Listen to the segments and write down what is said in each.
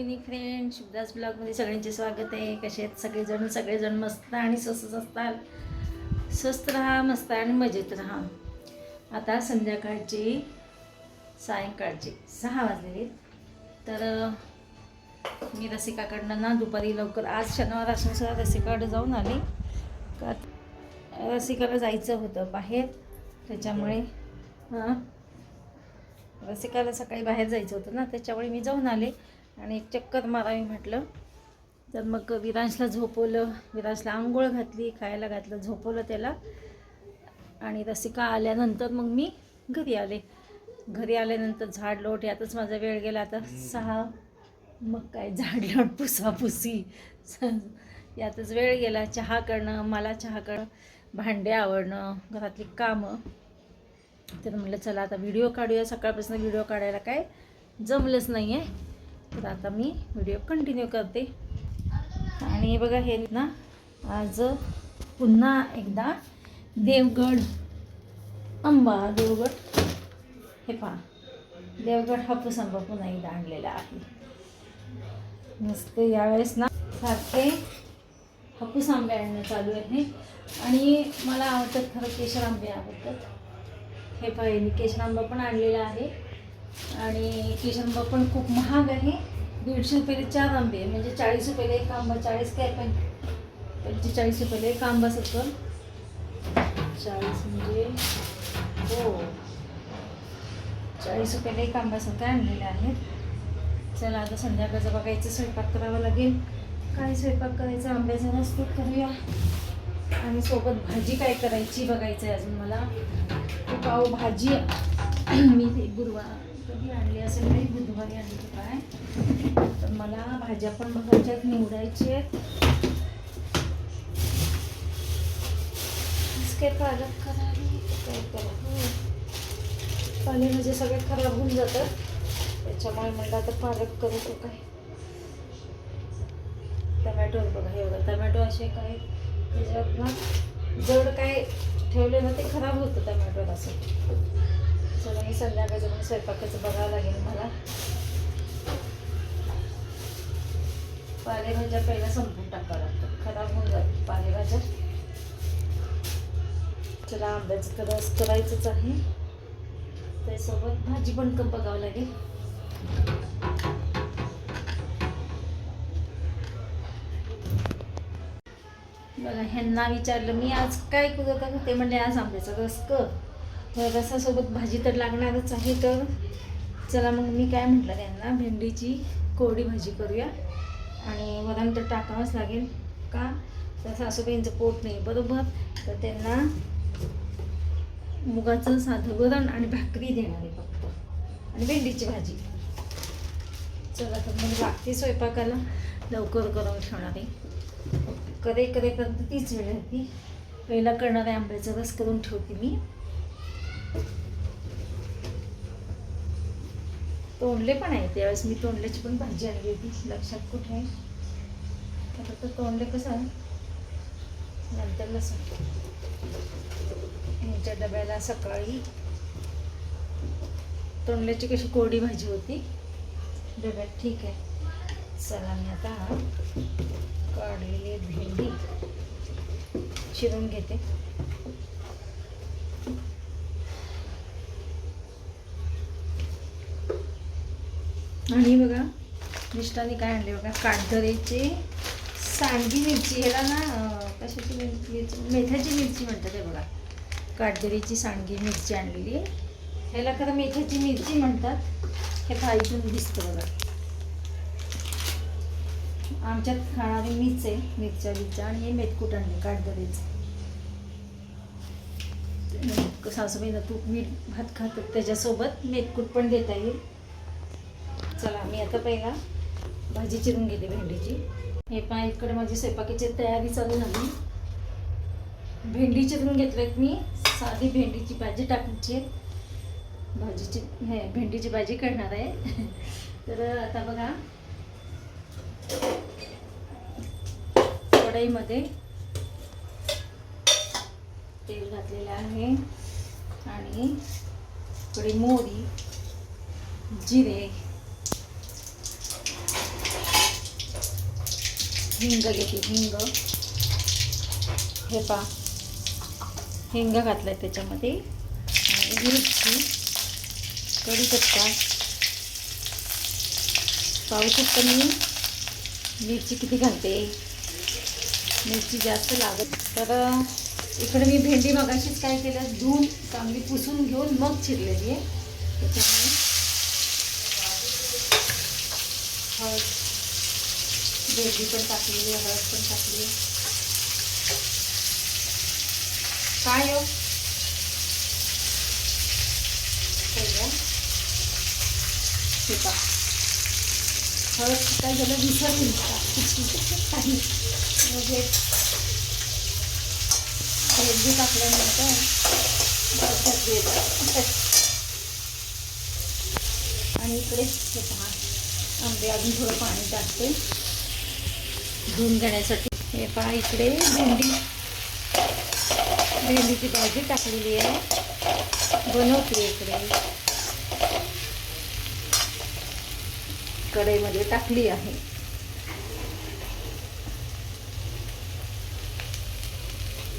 Evening friend Shivdas ब्लॉगमध्ये सगळ्यांचे स्वागत आहे. कसे आहेत सगळेजण? सगळेजण मस्त आणि स्वस्त असतात स्वस्त राहा मस्त आणि मजेत राहा. आता संध्याकाळची सायंकाळची सहा वाजलेली तर मी रसिकाकडनं ना दुपारी लवकर आज शनिवार असून सुद्धा रसिकाकडे जाऊन आले. का रसिकाला जायचं होतं बाहेर. त्याच्यामुळे हां रसिकाला सकाळी बाहेर जायचं होतं ना त्याच्यामुळे मी जाऊन आले. आणि एक चक्कर मारावी म्हटलं. तर मग विरांशला झोपवलं. विरांशला आंघोळ घातली खायला घातलं झोपवलं त्याला. आणि रसिका आल्यानंतर मग मी घरी आले. घरी आल्यानंतर झाड लोट यातच माझा वेळ गेला आता. सहा मग काय झाड लोट पुसापुसी. यातच वेळ गेला. चहा करणं मला चहा करणं भांडे आवडणं घरातली कामं. तर म्हटलं चला आता व्हिडिओ काढूया. सकाळपासून व्हिडिओ काढायला काय जमलंच नाही आहे तर आता मी व्हिडिओ कंटिन्यू करते. आणि बघा हे ना आज पुन्हा एकदा देवगड आंबा देवगड. हे पहा देवगड हापूस आंबा पुन्हा एकदा आणलेला आहे. नुसते यावेळेस ना सारखे हापूस आंबे आणणं चालू आहे. आणि मला आवडतात खरं केशर आंबे आवडतात. हे पाहिनी केशर आंबा पण आणलेला आहे. आणि केशरांबा पण खूप महाग आहे. दीडशे रुपयाला चार आंबे म्हणजे चाळीस रुपयाला एक आंबा चाळीस काय पण. पंचेचाळीस रुपयाला एक आंबा सत्तर. चाळीस म्हणजे हो. चाळीस रुपयाला एक आंबा सत्तर आणलेले आहेत. चला आता संध्याकाळचं बघायचं स्वयंपाक करावा लागेल. काय स्वयंपाक करायचा आंब्याचा नसतो करूया. आणि सोबत भाजी काय करायची बघायचं आहे अजून मला. ती पावभाजी. मी गुरुवार कधी आणली असेल नाही बुधवारी आणली काय तर मला भाज्या पण बघायच्यात निवडायची. आहेत काय पालक करावी. काय करावं पालेभाज्या म्हणजे सगळे खराब होऊन जातात त्याच्यामुळे म्हणलं आता पालक करू तो काय? टमॅटो बघा हे बघा टमॅटो असे काय त्याच्यात ना जड काय ठेवले ना ते खराब होतं टमॅटोला असं. चला मी संध्याकाळचं पण स्वयंपाकाचं बघावं लागेल मला. पालेभाज्या पहिला संपून टाकावं लागतं. खराब होऊन जातात पालेभाज्या. चला आंब्याचं तर रस करायचंच आहे. त्यासोबत भाजी पण क- बघावं लागेल. बघा ह्यांना विचारलं मी आज काय करत ते म्हणले आज आंब्याचा रस कर. तर रसासोबत भाजी तर लागणारच आहे तर चला मग मी काय म्हटलं त्यांना भेंडीची कोरडी भाजी करूया. आणि वरण तर टाकावंच लागेल का? तर सासूबाईंचं पोट नाही बरोबर? तर त्यांना मुगाचं साधं वरण आणि भाकरी देणार आहे फक्त. आणि भेंडीची भाजी. चला तर मग लागते स्वयंपाकाला. लवकर करून ठेवणार आहे. करे करे करते तीच वेळ होती पहिला करणार आहे आंब्याचा रस करून ठेवते मी. तोंडले पण आहे त्यावेळेस मी तोंडल्याची पण भाजी आणली होती लक्षात कुठे आहे? आता तर तोंडले कसं आहे? नंतर लसूण. यांच्या डब्याला सकाळी तोंडल्याची कशी कोरडी भाजी होती डब्यात ठीक आहे. चला मी आता काढलेली भेंडी चिरून घेते. आणि बघा मिष्टाने काय आणले बघा? काटदरेचे सांडगी मिरची. ह्याला ना कशाची मिरची? मेथ्याची मिरची म्हणतात हे बघा. काटदरीची सांडगी मिरची आणलेली आहे. ह्याला खरं मेथ्याची मिरची म्हणतात. हे खायतून दिसतं बघा. आमच्यात खाणारी मीच आहे मिरच्या बिरच्या. आणि हे मेथकूट आणले काटदरीचं सासूबाईला तूप मीठ भात खातात त्याच्यासोबत मेथकूट पण देता येईल. चला मी आता पहिला भाजी चिरून घेते भेंडीची. हे पण इकडे माझी स्वयंपाकीची तयारी चालू झाली. भेंडी चिरून घेतल्यात मी. साधी भेंडीची भाजी टाकायची भाजीची हे भेंडीची भाजी करणार आहे. तर आता बघा कढईमध्ये तेल घातलेलं आहे. आणि थोडी मोहरी जिरे हिंग घेते हिंग. हे पा. हिंग घातलाय त्याच्यामध्ये. आणि मिरची. कढीपत्ता. पाहू शकता मी मिरची किती घालते? मिरची जास्त लागत. तर इकडे मी भेंडी मगाशीच काय केलं? धुवून चांगली पुसून घेऊन मग चिरलेली आहे. त्याच्यामुळे हळद भेंडी पण टाकलेली हळद पण टाकली काय हो? पहिलं हळद काय झालं विसरली काही म्हणजे भेंडी टाकल्यानंतर आणि इकडे पहा. आंबे अजून थोडं पाणी टाकते. धुवून घेण्यासाठी. हे पहा इकडे भेंडी. भेंडीची भाजी टाकलेली आहे. बनवते इकडे. कढईमध्ये टाकली आहे.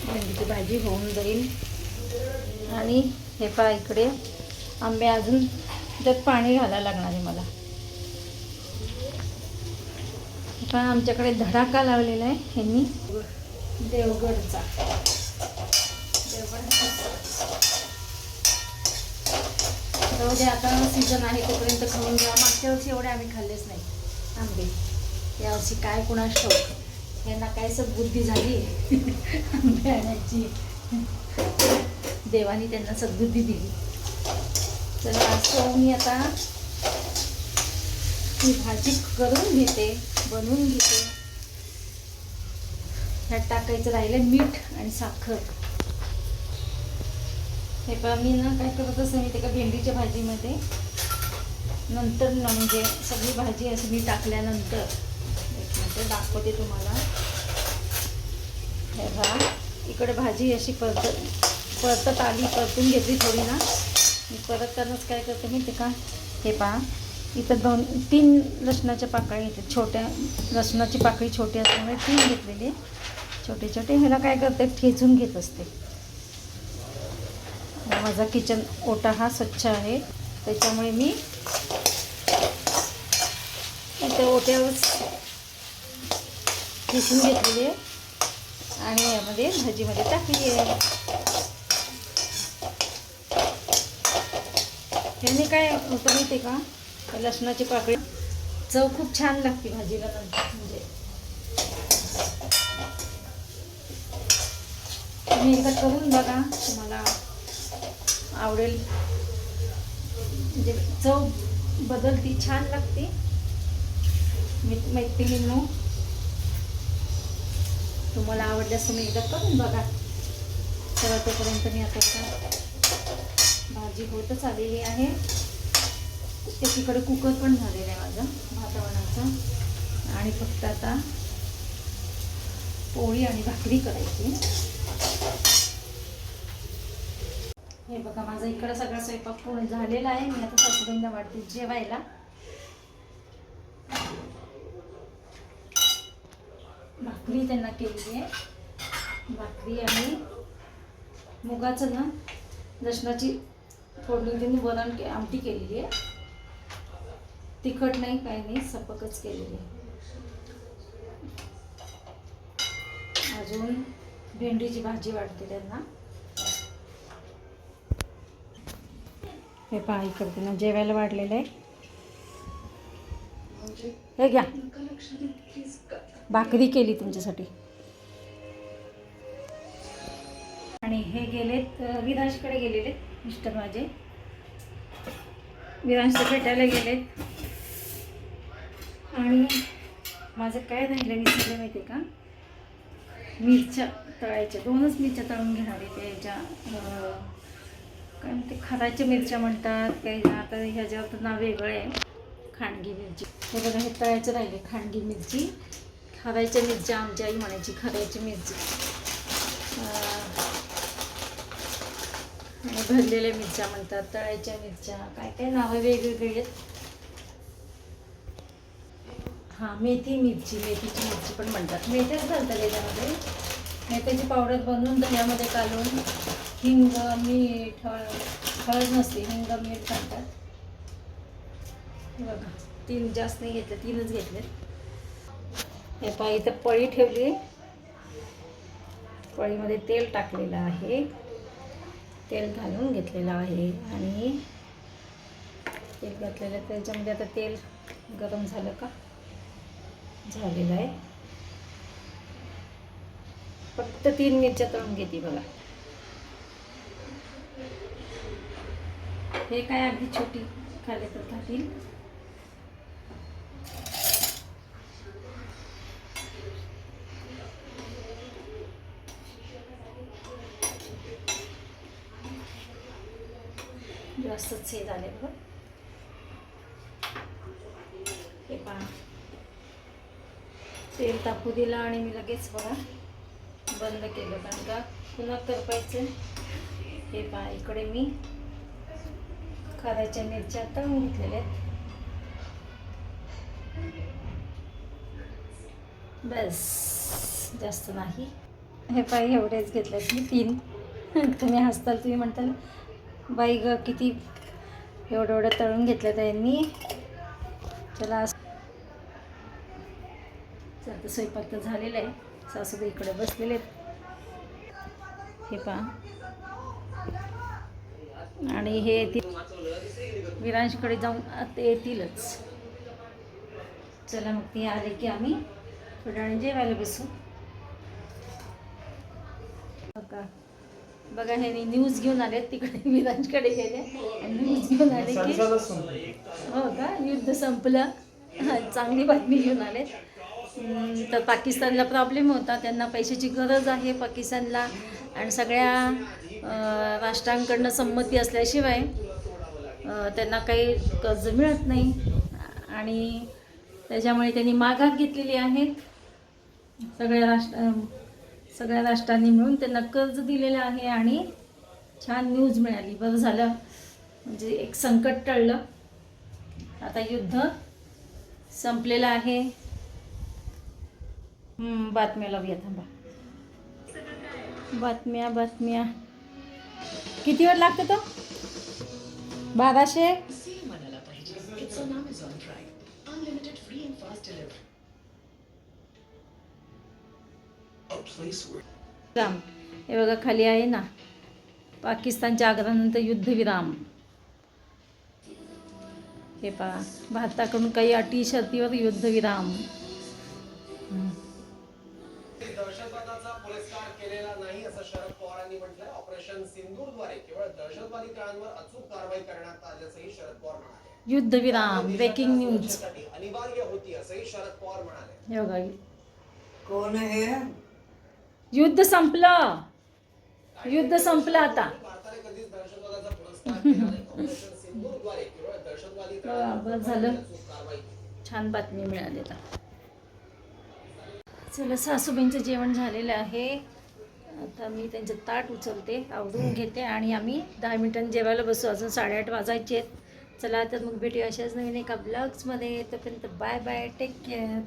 भेंडीची भाजी होऊन जाईल. आणि हे पहा इकडे. आंबे अजून त्यात पाणी घालायला लागणार आहे मला. पण आमच्याकडे धडाका लावलेला आहे ह्यांनी. देवगडचा. देवगड जे आता सीझन आहे तोपर्यंत खाऊन घ्या. मागच्या वर्षी एवढे आम्ही खाल्लेच नाही आंबे. यावर्षी काय कुणा शोक यांना काय सद्बुद्धी झाली? आंबे आणायची. देवानी त्यांना सद्बुद्धी दिली. तर आज मी आता ही भाजी करून घेते. बनवून घेते. ह्यात टाकायचं राहिलं मीठ आणि साखर. हे पण मी ना काय करत असं मी ते का भेंडीच्या भाजीमध्ये? नंतर ना म्हणजे सगळी भाजी असं मी टाकल्यानंतर एक मिनटं दाखवते तुम्हाला. हे बघा इकडे भाजी अशी परत परतत आली परतून घेतली थोडी ना. मी परत परततानाच काय करते मी ते का? हे पहा. इथं दोन तीन लसणाच्या पाकळ्या येते छोट्या लसणाची पाकळी छोटी असल्यामुळे तीन घेतलेली आहे. छोटे छोटे. ह्याला काय करते? ठेचून घेत असते. माझा किचन ओटा हा स्वच्छ आहे. त्याच्यामुळे मी त्या ओट्यावर ठेचून घेतलेली आहे. आणि यामध्ये भाजीमध्ये टाकली आहे. त्याने काय होतं माहिती आहे का? लसणाची पाकळी. चव खूप छान लागते भाजीला नंतर म्हणजे. तुम्ही एकदा करून बघा तुम्हाला आवडेल. म्हणजे चव बदलती छान लागते. मी मैत्रिणींनो तुम्हाला आवडल्यास तुम्ही एकदा करून बघा. तर तोपर्यंत मी आता भाजी होतच आलेली आहे. एकीकडे कुकर पण झालेला आहे माझा वातावरणाचा आणि फक्त आता पोळी आणि भाकरी करायची. हे बघा माझा इकडं सगळा स्वयंपाक पूर्ण झालेला आहे. मी आता सासूबाईंना वाटते जेवायला. भाकरी त्यांना केली आहे. भाकरी आणि मुगाचं ना दशनाची फोडणी त्यांनी वरण के आमटी केलेली आहे. तिखट नाही काही नाही सपकच केलेली आहे. अजून भेंडीची भाजी वाटते त्यांना. हे पहा इकडे ना जेवायला वाढलेलं आहे. हे घ्या. भाकरी केली तुमच्यासाठी. आणि हे गेलेत अ, गेलेले मिस्टर माझे. विधांश भेटायला गेलेत. आणि माझं काय राहिलं विसरलं माहिती आहे का? मिरच्या तळायच्या. दोनच मिरच्या तळून घेणार आहे त्याच्या काय म्हणते खराच्या मिरच्या म्हणतात काही आता ह्याच्यावर तर नाव वेगळं आहे. खांडगी मिरची. हे बघा हे तळायचं राहिले खांडगी मिरची. खरायच्या मिरच्या आमची आई म्हणायची खरायची मिरची. भरलेल्या मिरच्या म्हणतात तळायच्या मिरच्या. काय काय नावं वेगवेगळी आहेत. हां मेथी मिरची मेथीची मिरची पण म्हणतात. मेथ्याच घालतात याच्यामध्ये. मेथ्याची पावडर बनवून दह्यामध्ये घालून हिंग मीठ हळ- हळद नसते हिंग मीठ घालतात. बघा तीन जास्त नाही घेतले तीनच घेतले हे पहा इथं पळी ठेवली. पळीमध्ये तेल टाकलेलं आहे. तेल घालून घेतलेलं आहे आणि तेल घातलेलं त्याच्यामध्ये आता तेल गरम झालं का? झालेलं आहे. फक्त तीन मिरच्या तळून घेते बघा. हे काय अगदी छोटी खाले तर खातील जास्तच हे झाले बघा. हे पहा. तेल तापू दिलं आणि मी लगेच बघा बंद केलं. कारण का पुन्हा करपायचं. हे पहा इकडे मी खाऱ्याच्या मिरच्या तळून घेतलेल्या आहेत. बस जास्त नाही. हे पाय एवढेच घेतलेत मी तीन. तुम्ही हसताल तुम्ही म्हणताल बाई ग किती एवढं एवढं तळून घेतलं त्यांनी. चला आज- चला तर स्वयंपाक तर झालेला आहे. सासूबाई इकडे बसलेले आहेत. हे पहा. आणि हे येतील. विरांशकडे जाऊन ते येतीलच. चला मग ते आले की आम्ही थोड्या जेवायला बसू. बघा बघा हे न्यूज घेऊन आले तिकडे विरांशकडे गेले. आणि न्यूज घेऊन आले की हो का? युद्ध संपलं. चांगली बातमी घेऊन आले. तर पाकिस्तानला प्रॉब्लेम होता. त्यांना पैशाची गरज आहे पाकिस्तानला. आणि सगळ्या राष्ट्रांकडनं संमती असल्याशिवाय त्यांना काही कर्ज मिळत नाही. आणि त्याच्यामुळे त्यांनी माघार घेतलेली आहे. सगळ्या राष्ट्र सगळ्या राष्ट्रांनी मिळून त्यांना कर्ज दिलेलं आहे आणि छान न्यूज मिळाली. बरं झालं. म्हणजे एक संकट टळलं. आता युद्ध संपलेलं आहे. बातम्या लावूया थांबा. बातम्या बातम्या. किती वेळ लागतो तो? बाराशे? राम हे बघा खाली आहे ना. पाकिस्तानच्या आग्रहानंतर युद्धविराम. हे पहा भारताकडून काही अटी शर्तीवर युद्धविराम. केलेला नाही असं शरद पवारांनी म्हटलंय. ऑपरेशन सिंदूरद्वारे केवळ दहशतवादी तळांवर अचूक कारवाई करण्यात आल्याचंही शरद पवार म्हणाले. युद्धविराम ब्रेकिंग न्यूज अनिवार्य होती असंही शरद पवार म्हणाले. हे बघा. कौन है? युद्ध संपलं. युद्ध संपलं आता. भारताने कधीच दहशतवादाचा पुरस्कार केला नाही. ऑपरेशन सिंदूरद्वारे केवळ दहशतवादी तळांवर बस झालं अचूक कारवाई केली. छान बातमी मिळाली आता. चला सासूबाईंचं जेवण झालेलं आहे. आता मी त्यांचं ताट उचलते आवरून घेते आणि आम्ही दहा मिनिटांनी जेवायला बसू. अजून साडेआठ वाजायचे आहेत. चला तर मग भेटूया अशाच नवीन एका ब्लॉग्समध्ये तोपर्यंत बाय बाय टेक केअर